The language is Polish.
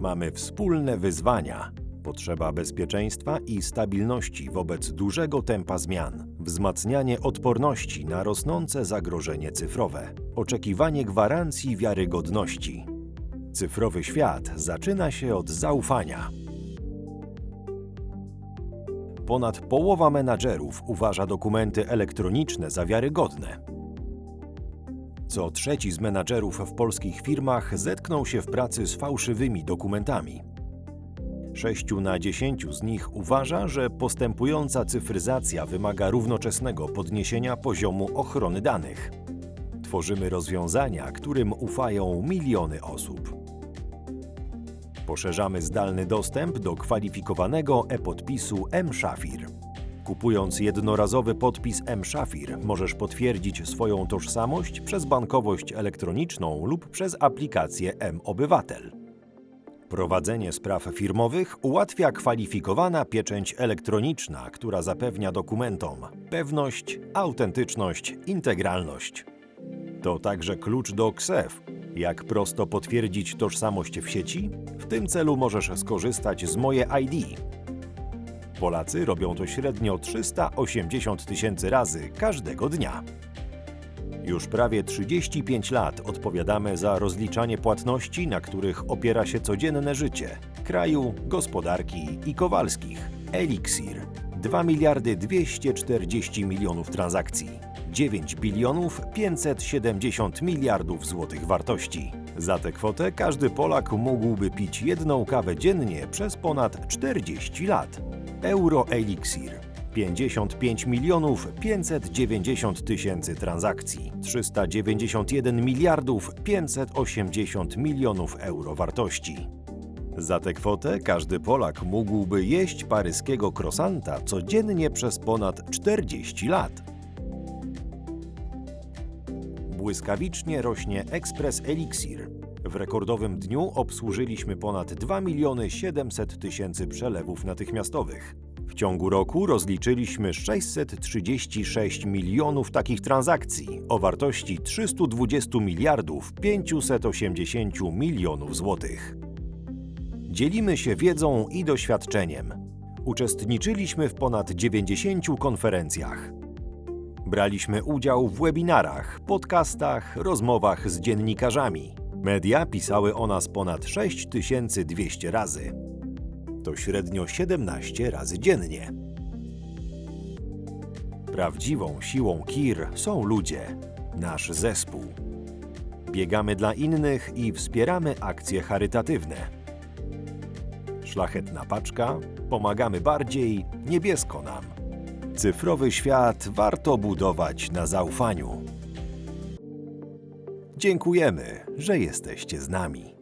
Mamy wspólne wyzwania. Potrzeba bezpieczeństwa i stabilności wobec dużego tempa zmian, wzmacnianie odporności na rosnące zagrożenie cyfrowe, oczekiwanie gwarancji wiarygodności. Cyfrowy świat zaczyna się od zaufania. Ponad połowa menadżerów uważa dokumenty elektroniczne za wiarygodne. Co trzeci z menadżerów w polskich firmach zetknął się w pracy z fałszywymi dokumentami. Sześciu na dziesięciu z nich uważa, że postępująca cyfryzacja wymaga równoczesnego podniesienia poziomu ochrony danych. Tworzymy rozwiązania, którym ufają miliony osób. Poszerzamy zdalny dostęp do kwalifikowanego e-podpisu M-Shafir. Kupując jednorazowy podpis M-Shafir, możesz potwierdzić swoją tożsamość przez bankowość elektroniczną lub przez aplikację M-Obywatel. Prowadzenie spraw firmowych ułatwia kwalifikowana pieczęć elektroniczna, która zapewnia dokumentom pewność, autentyczność, integralność. To także klucz do KSEF. Jak prosto potwierdzić tożsamość w sieci? W tym celu możesz skorzystać z Moje ID. Polacy robią to średnio 380 tysięcy razy każdego dnia. Już prawie 35 lat odpowiadamy za rozliczanie płatności, na których opiera się codzienne życie kraju, gospodarki i Kowalskich. Elixir 2 miliardy 240 milionów transakcji. 9 bilionów 570 miliardów złotych wartości. Za tę kwotę każdy Polak mógłby pić jedną kawę dziennie przez ponad 40 lat. Euro Elixir 55 milionów 590 tysięcy transakcji, 391 miliardów 580 milionów euro wartości. Za tę kwotę każdy Polak mógłby jeść paryskiego krosanta codziennie przez ponad 40 lat. Błyskawicznie rośnie Ekspres Elixir. W rekordowym dniu obsłużyliśmy ponad 2 miliony 700 tysięcy przelewów natychmiastowych. W ciągu roku rozliczyliśmy 636 milionów takich transakcji o wartości 320 miliardów 580 milionów złotych. Dzielimy się wiedzą i doświadczeniem. Uczestniczyliśmy w ponad 90 konferencjach. Braliśmy udział w webinarach, podcastach, rozmowach z dziennikarzami. Media pisały o nas ponad 6200 razy. To średnio 17 razy dziennie. Prawdziwą siłą KIR są ludzie, nasz zespół. Biegamy dla innych i wspieramy akcje charytatywne. Szlachetna paczka, pomagamy bardziej, niebiesko nam. Cyfrowy świat warto budować na zaufaniu. Dziękujemy, że jesteście z nami.